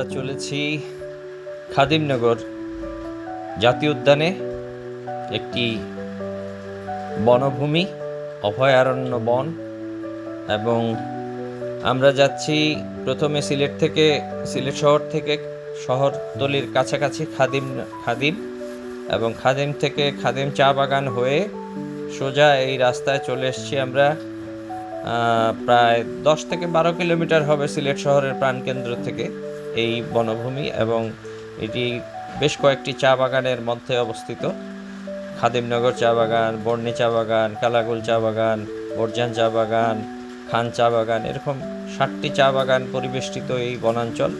আমরা চলেছি খাদিমনগর জাতীয় উদ্যানে একটি বনভূমি, অভয়ারণ্য বন এবং আমরা যাচ্ছি প্রথমে সিলেট থেকে, সিলেট শহর থেকে শহরতলির কাছাকাছি খাদিম খাদিম এবং খাদিম থেকে খাদিম চা বাগান হয়ে সোজা এই রাস্তায় চলে এসেছি আমরা প্রায় দশ থেকে বারো কিলোমিটার হবে সিলেট শহরের প্রাণকেন্দ্র থেকে। এই বনভূমি এবং এটি বেশ কয়েকটি চা বাগানের মধ্যে অবস্থিত। খাদিমনগর চা বাগান, বর্ণি চা বাগান, কালাগুল চা বাগান, বর্জান চা বাগান, খান চা বাগান, এরকম ষাটটি চা বাগান পরিবেষ্টিত এই বনাঞ্চল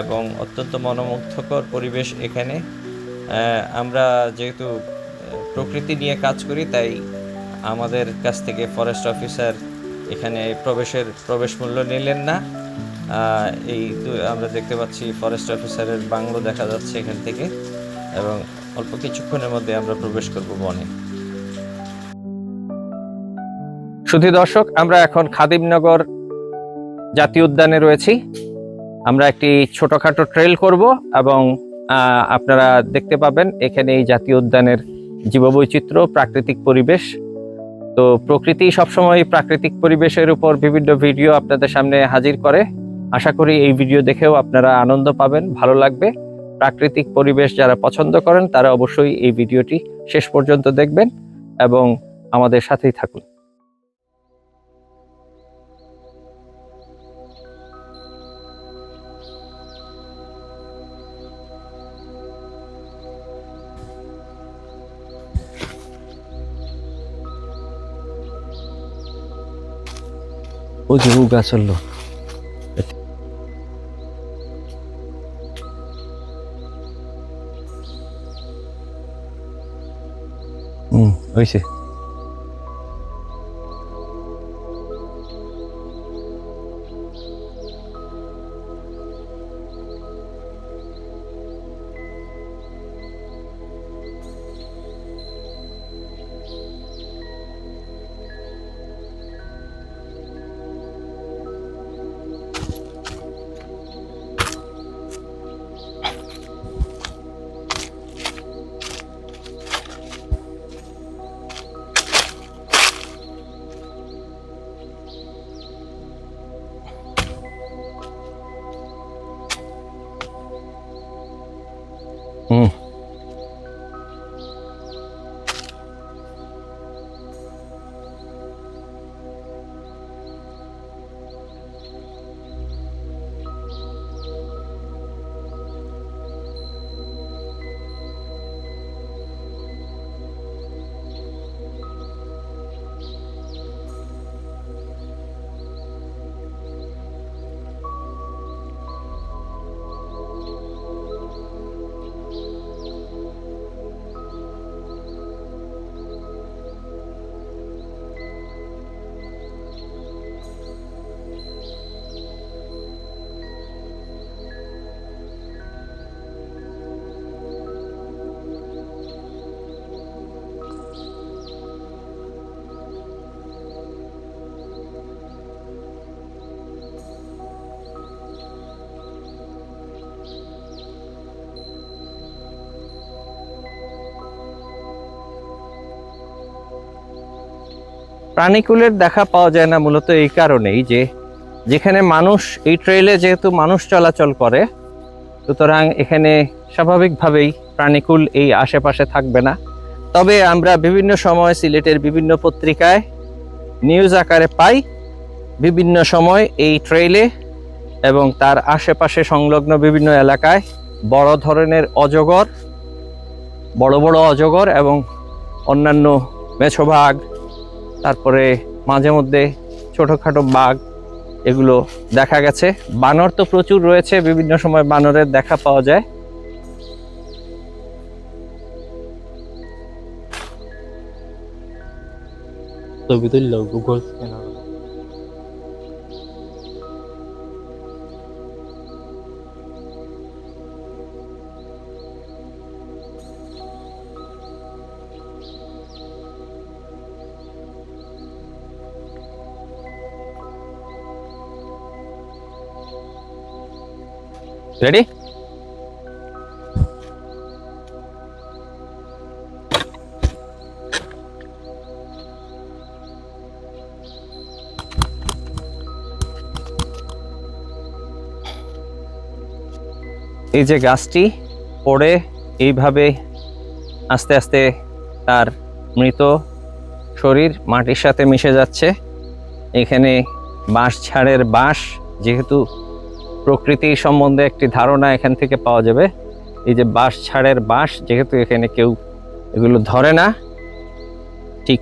এবং অত্যন্ত মনোমুগ্ধকর পরিবেশ এখানে। আমরা যেহেতু প্রকৃতি নিয়ে কাজ করি, তাই আমাদের কাছ থেকে ফরেস্ট অফিসার এখানে প্রবেশের প্রবেশ মূল্য নিলেন না। এই আমরা দেখতে পাচ্ছি ফরেস্ট অফিসারের বাংলো দেখা যাচ্ছে এখান থেকে এবং অল্প কিছুক্ষণের মধ্যে আমরা প্রবেশ করব বনে। শুধু দর্শক, আমরা এখন খাদিমনগর জাতীয় উদ্যানে রয়েছি। আমরা একটি ছোটখাটো ট্রেল করব এবং আপনারা দেখতে পাবেন এখানে এই জাতীয় উদ্যানের জীববৈচিত্র্য, প্রাকৃতিক পরিবেশ। তো প্রকৃতি সবসময় প্রাকৃতিক পরিবেশের উপর বিভিন্ন ভিডিও আপনাদের সামনে হাজির করে। আশা করি এই ভিডিও দেখেও আপনারা আনন্দ পাবেন, ভালো লাগবে। প্রাকৃতিক পরিবেশ যারা পছন্দ করেন, তারা অবশ্যই এই ভিডিওটি শেষ পর্যন্ত দেখবেন এবং আমাদের সাথেই থাকুন। ওই যে ও গাছ হয়েছে প্রাণীকুলের দেখা পাওয়া যায় না মূলত এই কারণেই যে যেখানে মানুষ, এই ট্রেলে যেহেতু মানুষ চলাচল করে, সুতরাং এখানে স্বাভাবিকভাবেই প্রাণীকুল এই আশেপাশে থাকবে না। তবে আমরা বিভিন্ন সময় সিলেটের বিভিন্ন পত্রিকায় নিউজ আকারে পাই, বিভিন্ন সময় এই ট্রেলে এবং তার আশেপাশে সংলগ্ন বিভিন্ন এলাকায় বড় ধরনের অজগর, বড় বড় অজগর এবং অন্যান্য মেছোবাঘ তারপরে মাঝে মধ্যে ছোটোখাটো বাঘ, এগুলো দেখা গেছে। বানর তো প্রচুর রয়েছে, বিভিন্ন সময় বানরের দেখা পাওয়া যায়। ছবি তুললো গুগল রেডি এই যে গাছটি পড়ে এইভাবে আস্তে আস্তে তার মৃত শরীর মাটির সাথে মিশে যাচ্ছে। এখানে বাঁশ ছাড়ের বাঁশ, যেহেতু প্রকৃতি সম্বন্ধে একটি ধারণা এখান থেকে পাওয়া যাবে। এই যে বাঁশ ছাড়ের বাঁশ, যেহেতু এখানে কেউ এগুলো ধরে না, ঠিক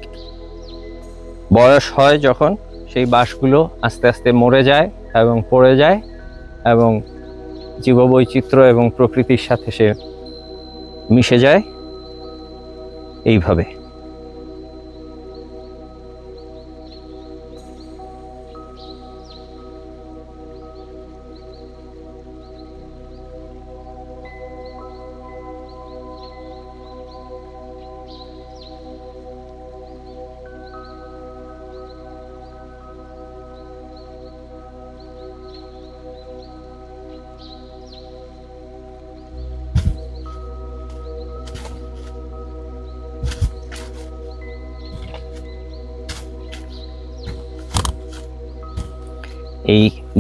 বয়স হয় যখন সেই বাঁশগুলো আস্তে আস্তে মরে যায় এবং পড়ে যায় এবং জীববৈচিত্র্য এবং প্রকৃতির সাথে সে মিশে যায়। এইভাবে।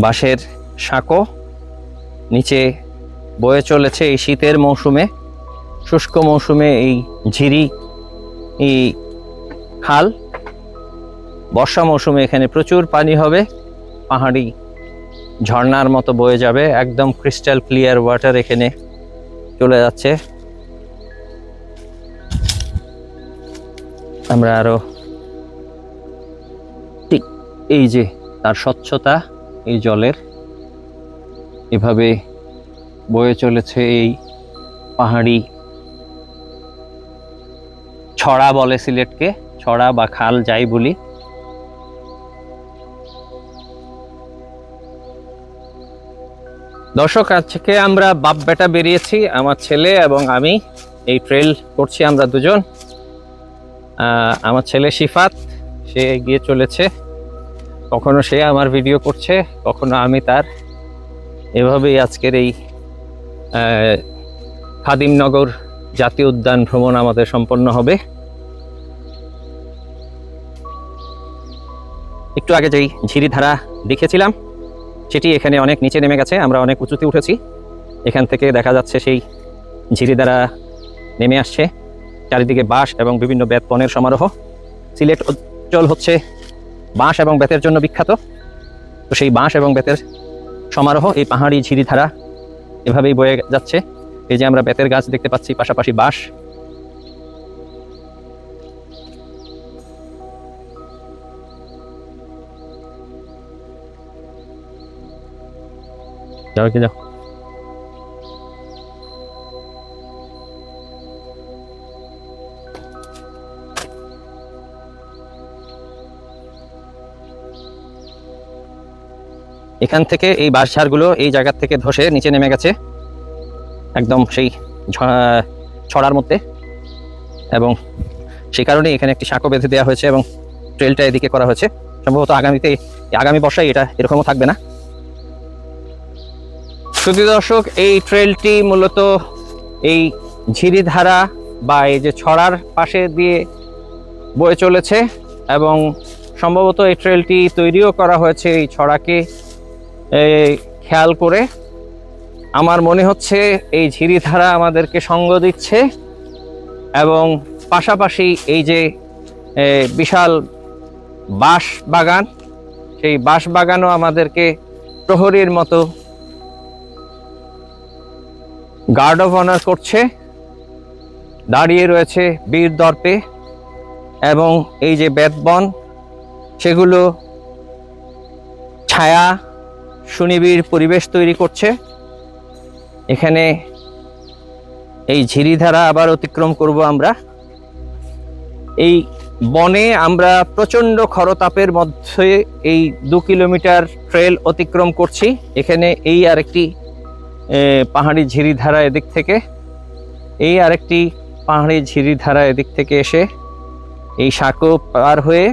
বাঁশের সাঁকো নিচে বয়ে চলেছে এই শীতের মৌসুমে, শুষ্ক মৌসুমে এই ঝিরি, এই খাল। বর্ষা মৌসুমে এখানে প্রচুর পানি হবে, পাহাড়ি ঝর্নার মতো বয়ে যাবে, একদম ক্রিস্টাল ক্লিয়ার ওয়াটার এখানে চলে যাচ্ছে। আমরা আরও ঠিক এই যে তার স্বচ্ছতা এই জলের। এভাবে বয়ে চলেছে এই পাহাড়ি ছড়া বলে সিলেটকে, ছড়া বা খাল যাই বলি। দর্শক আজকে আমরা বাপ বেটা বেরিয়েছি, আমার ছেলে এবং আমি। এই ট্রেল করছি আমরা দুজন। আমার ছেলে শিফাত, সে গিয়ে চলেছে। কখনো সে আমার ভিডিও করছে, কখনো আমি তার। এভাবেই আজকের এই খাদিমনগর জাতীয় উদ্যান ভ্রমণ আমাদের সম্পন্ন হবে। একটু আগে যেই ঝিরিধারা দেখেছিলাম, সেটি এখানে অনেক নিচে নেমে গেছে, আমরা অনেক উঁচুতে উঠেছি। এখান থেকে দেখা যাচ্ছে সেই ঝিরিধারা নেমে আসছে, চারিদিকে বাঁশ এবং বিভিন্ন বেত বনের সমারোহ। সিলেট অঞ্চল হচ্ছে বাঁশ এবং বেতের জন্য বিখ্যাত। তো সেই বাঁশ এবং বেতের সমারোহ এই পাহাড়ি ঝিরিধারা এভাবেই বয়ে যাচ্ছে। এই যে আমরা বেতের গাছ দেখতে পাচ্ছি, পাশাপাশি বাঁশ। যাও কি যাও। এখান থেকে এই বাঁশঝাড়গুলো এই জায়গার থেকে ধসে নিচে নেমে গেছে। একদম সেই ছড়ার মধ্যে। এবং সেই কারণে এখানে একটি সাঁকো বেঁধে দেওয়া হয়েছে এবং ট্রেলটা এদিকে করা হয়েছে। সম্ভবত আগামীতে, আগামী বর্ষায় এটা এরকমও থাকবে না। শুধু দর্শক, এই ট্রেলটি মূলত এই ঝিরিধারা বা এই যে ছড়ার পাশে দিয়ে বয়ে চলেছে এবং সম্ভবত এই ট্রেলটি তৈরিও করা হয়েছে এই ছড়াকে খেয়াল করে। আমার মনে হচ্ছে এই ঝিরিধারা আমাদেরকে সঙ্গ দিচ্ছে এবং পাশাপাশি এই যে বিশাল বাঁশ বাগান, সেই বাঁশ বাগানও আমাদেরকে প্রহরীর মতো গার্ড অফ অনার করছে। দাঁড়িয়ে রয়েছে বীর দর্পে এবং এই যে বেদবন সেগুলো ছায়া সুনিবিড় পরিবেশ তৈরি করছে। এখানে এই ঝিরিধারা আবার অতিক্রম করব আমরা। এই বনে আমরা প্রচণ্ড খরতাপের মধ্যে এই দু কিলোমিটার ট্রেল অতিক্রম করছি। এখানে এই আরেকটি পাহাড়ি ঝিরিধারা এদিক থেকে, এই আরেকটি পাহাড়ি ঝিরিধারা এদিক থেকে এসে এই সাঁকো পার হয়ে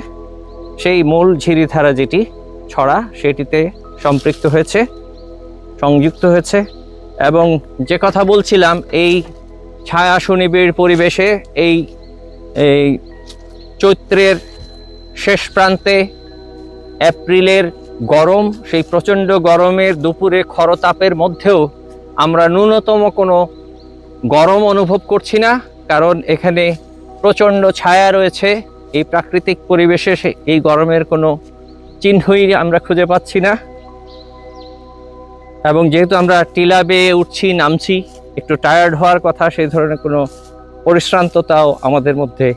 সেই মূল ঝিরিধারা যেটি ছড়া, সেটিতে সম্পৃক্ত হয়েছে, সংযুক্ত হয়েছে এবং যে কথা বলছিলাম, এই ছায়া সুনিবিড় পরিবেশে, এই এই চৈত্রের শেষ প্রান্তে এপ্রিলের গরম, সেই প্রচণ্ড গরমের দুপুরে খরতাপের মধ্যেও আমরা ন্যূনতম কোনো গরম অনুভব করছি না, কারণ এখানে প্রচণ্ড ছায়া রয়েছে। এই প্রাকৃতিক পরিবেশে এই গরমের কোনো চিহ্নই আমরা খুঁজে পাচ্ছি না। এবং যেহেতু আমরা টিলা বেয়ে উঠছি, নামছি, একটু টায়ার্ড হওয়ার কথা, সেই ধরনের কোনো পরিশ্রান্ততাও আমাদের মধ্যে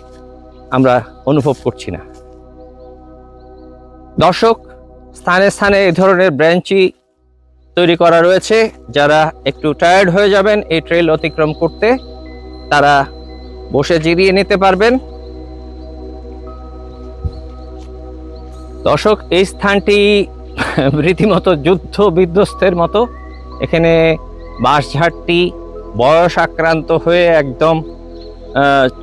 আমরা অনুভব করছি না। দর্শক, স্থানে স্থানে এই ধরনের ব্রাঞ্চই তৈরি করা রয়েছে। যারা একটু টায়ার্ড হয়ে যাবেন এই ট্রেল অতিক্রম করতে, তারা বসে জিরিয়ে নিতে পারবেন। দর্শক, এই স্থানটি রীতিমতো যুদ্ধ বিধ্বস্তের মতো। এখানে বাঁশঝাড়টি বয়স আক্রান্ত হয়ে একদম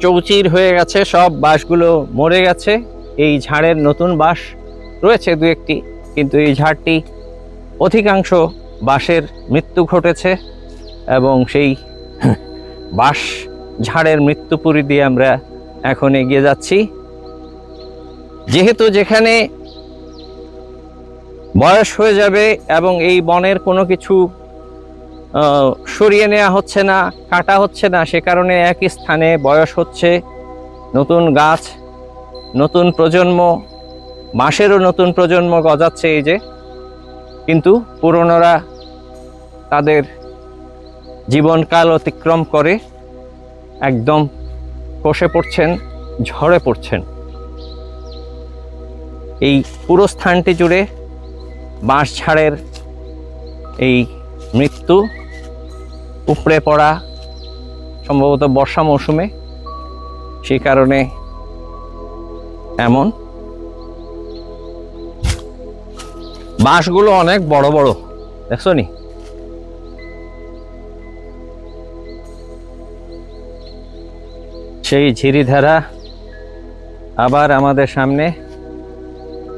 চৌচির হয়ে গেছে। সব বাঁশগুলো মরে গেছে। এই ঝাড়ের নতুন বাঁশ রয়েছে দু একটি, কিন্তু এই ঝাড়টি অধিকাংশ বাঁশের মৃত্যু ঘটেছে এবং সেই বাঁশ ঝাড়ের মৃত্যুপুরী দিয়ে আমরা এখন এগিয়ে যাচ্ছি। যেহেতু যেখানে বয়স হয়ে যাবে এবং এই বনের কোনো কিছু সরিয়ে নেওয়া হচ্ছে না, কাটা হচ্ছে না, সে কারণে একই স্থানে বয়স হচ্ছে। নতুন গাছ, নতুন প্রজন্ম মাসেরও নতুন প্রজন্ম গজাচ্ছে এই যে। কিন্তু পুরনোরা তাদের জীবনকাল অতিক্রম করে একদম কষে পড়ছেন, ঝরে পড়ছেন। এই পুরো স্থানটি জুড়ে বাঁশঝাড়ের এই মৃত্যু, উপড়ে পড়া, সম্ভবত বর্ষা মৌসুমে সেই কারণে এমন। বাঁশগুলো অনেক বড় বড়, দেখছ নি? সেই ঝিরিধারা আবার আমাদের সামনে,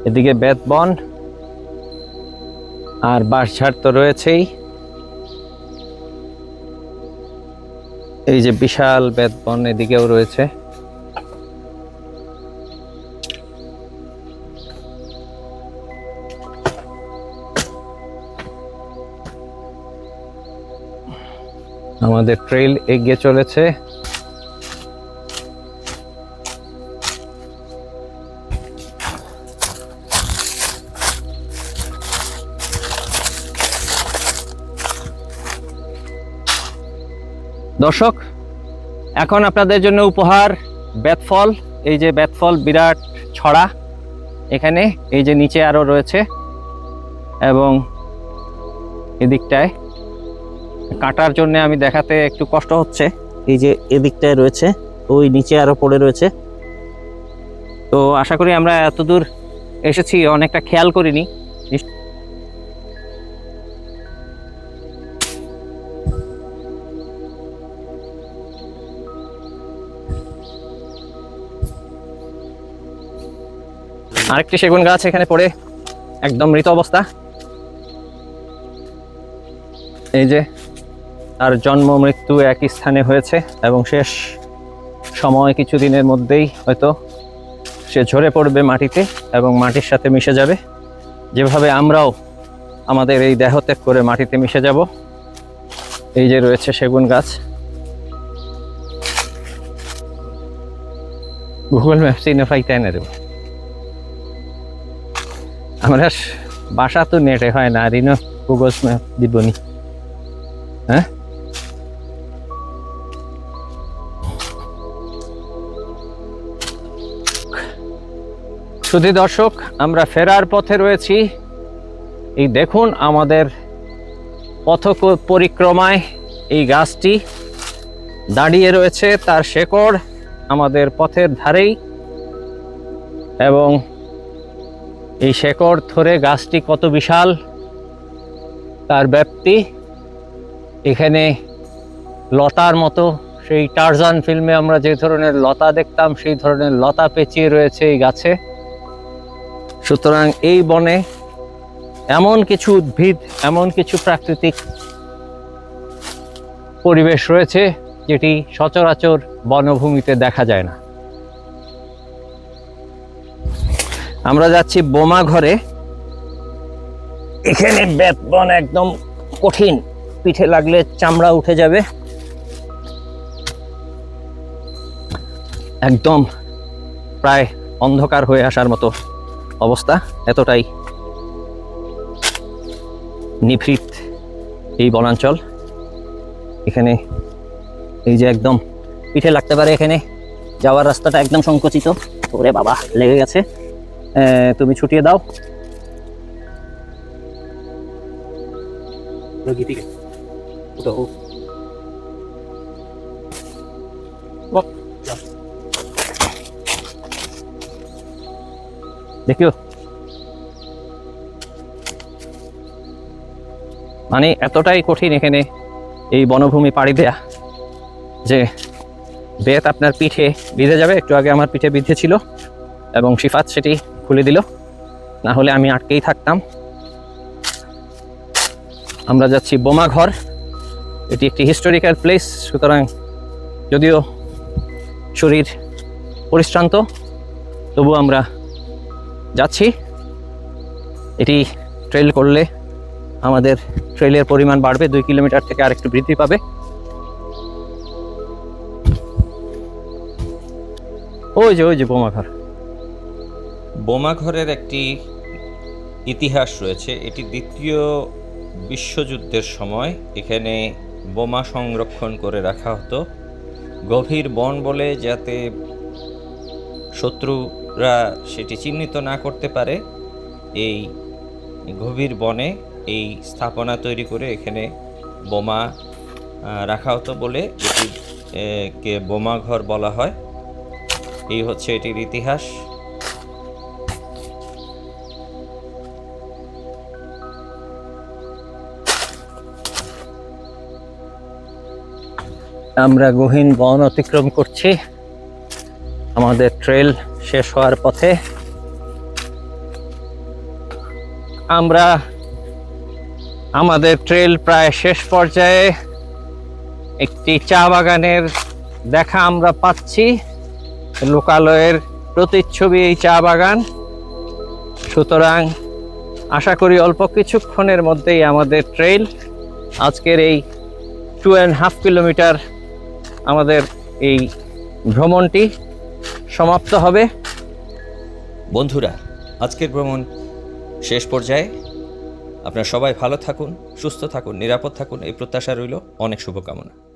এদিকে বেতবন আর বাঁশঝাড় তো রয়েছেই। এই যে বিশাল বেতবন এদিকেও রয়েছে। আমাদের ট্রেল এগিয়ে চলেছে। দর্শক, এখন আপনাদের জন্য উপহার বেতফল, এই যে বেতফল বিরাট ছড়া, এখানে এই যে নিচে আরও রয়েছে, এবং এদিকটায় কাটার জন্য আমি দেখাতে একটু কষ্ট হচ্ছে, এই যে এদিকটায় রয়েছে, ওই নিচে আরও পড়ে রয়েছে। তো আশা করি আমরা এতদূর এসেছি, অনেকটা খেয়াল করিনি আরেকটি সেগুন গাছ এখানে পড়ে, একদম মৃত অবস্থা। এই যে, তার জন্ম, মৃত্যু একই স্থানে হয়েছে এবং শেষ সময় কিছুদিনের মধ্যেই হয়তো সে ঝরে পড়বে মাটিতে এবং মাটির সাথে মিশে যাবে। যেভাবে আমরাও আমাদের এই দেহ ত্যাগ করে মাটিতে মিশে যাব, এই যে রয়েছে সেগুন গাছ। গুগল ম্যাপস ইনে ফাইতে এনে দেবো? আমরা বাসা তো নেটে হয় না, আর ইনো গুগল ম্যাপ দিবনি। হ্যাঁ? শুধু দর্শক, আমরা ফেরার পথে রয়েছি। এই দেখুন আমাদের পথ পরিক্রমায় এই গাছটি দাঁড়িয়ে রয়েছে, তার শেকড় আমাদের পথের ধারেই। এবং এই শেকড় ধরে গাছটি কত বিশাল? তার ব্যাপ্তি? এখানে লতার মতো সেই টারজান ফিল্মে আমরা যে ধরনের লতা দেখতাম, সেই ধরনের লতা পেঁচিয়ে রয়েছে এই গাছে। সুতরাং এই বনে এমন কিছু উদ্ভিদ, এমন কিছু প্রাকৃতিক পরিবেশ রয়েছে, যেটি সচরাচর বনভূমিতে দেখা যায় না। আমরা যাচ্ছি বোমা ঘরে। এখানে বেতবন একদম কঠিন। পিঠে লাগলে চামড়া উঠে যাবে। একদম প্রায় অন্ধকার হয়ে আসার মতো অবস্থা এতটাই নিভৃত এই বনাঞ্চল। এখানে এই যে একদম পিঠে লাগতে পারে এখানে যাওয়ার রাস্তাটা একদম সংকুচিত। ওরে বাবা লেগে গেছে। তুমি ছুটিয়ে দাও। দেখিও। মানে এতটাই কঠিন এখানে এই বনভূমি পাড়ি দেয়া যে বেত আপনার পিঠে বিঁধে যাবে। একটু আগে আমার পিঠে বিঁধে ছিল এবং শিফাত সেটি খুলে দিল। না হলে আমি আটকেই থাকতাম। আমরা যাচ্ছি বোমা ঘর এটি একটি হিস্টোরিক্যাল প্লেস সুতরাং যদিও শরীর পরিশ্রান্ত তবু আমরা যাচ্ছি। এটি ট্রেল করলে আমাদের ট্রেলের পরিমাণ বাড়বে, দুই কিলোমিটার থেকে আরেকটু বৃদ্ধি পাবে। ওই যে ওই যে বোমা ঘর বোমা ঘরের একটি ইতিহাস রয়েছে। এটি দ্বিতীয় বিশ্বযুদ্ধের সময়। এখানে বোমা সংরক্ষণ করে রাখা হতো। গভীর বন বলে যাতে শত্রুরা সেটি চিহ্নিত না করতে পারে, এই গভীর বনে এই স্থাপনা তৈরি করে এখানে বোমা রাখা হতো বলে এটি কে বোমা ঘর বলা হয়। এই হচ্ছে এটির ইতিহাস। আমরা গহীন বন অতিক্রম করছি। আমাদের ট্রেল শেষ হওয়ার পথে আমরা আমাদের ট্রেল প্রায় শেষ পর্যায়ে একটি চা বাগানের দেখা আমরা পাচ্ছি। লোকালয়ের প্রতিচ্ছবি এই চা বাগান। সুতরাং আশা করি অল্প কিছুক্ষণের মধ্যেই আমাদের ট্রেল আজকের এই টু অ্যান্ড হাফ কিলোমিটার আমাদের এই ভ্রমণটি সমাপ্ত হবে। বন্ধুরা, আজকের ভ্রমণ শেষ পর্যায়ে। আপনারা সবাই ভালো থাকুন, সুস্থ থাকুন, নিরাপদ থাকুন। এই প্রত্যাশা রইল। অনেক শুভকামনা।